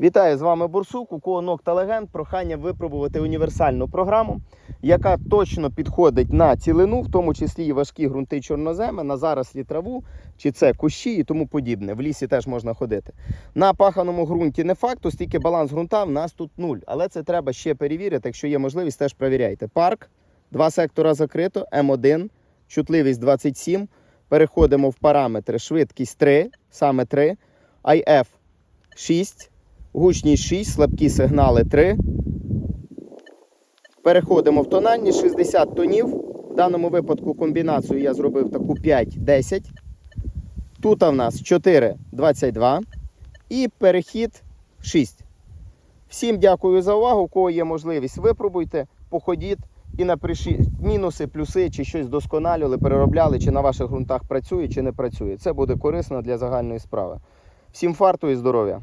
Вітаю з вами Бурсук, у кого ног легенд. Прохання випробувати універсальну програму, яка точно підходить на цілину, в тому числі і важкі ґрунти чорноземи, на зарослі траву, чи це кущі і тому подібне. В лісі теж можна ходити. На паханому ґрунті не факт, оскільки баланс ґрунта в нас тут нуль. Але це треба ще перевірити. Якщо є можливість, теж перевіряйте. Парк, два сектора закрито, М1, чутливість 27. Переходимо в параметри швидкість 3, саме 3, IF 6. Гучність 6, слабкі сигнали 3. Переходимо в тональні 60 тонів. В даному випадку комбінацію я зробив таку 5-10. Тут в нас 4-22. І перехід 6. Всім дякую за увагу. У кого є можливість, випробуйте, походіть і напишіть мінуси, плюси, чи щось досконалювали, переробляли, чи на ваших ґрунтах працює, чи не працює. Це буде корисно для загальної справи. Всім фарту і здоров'я!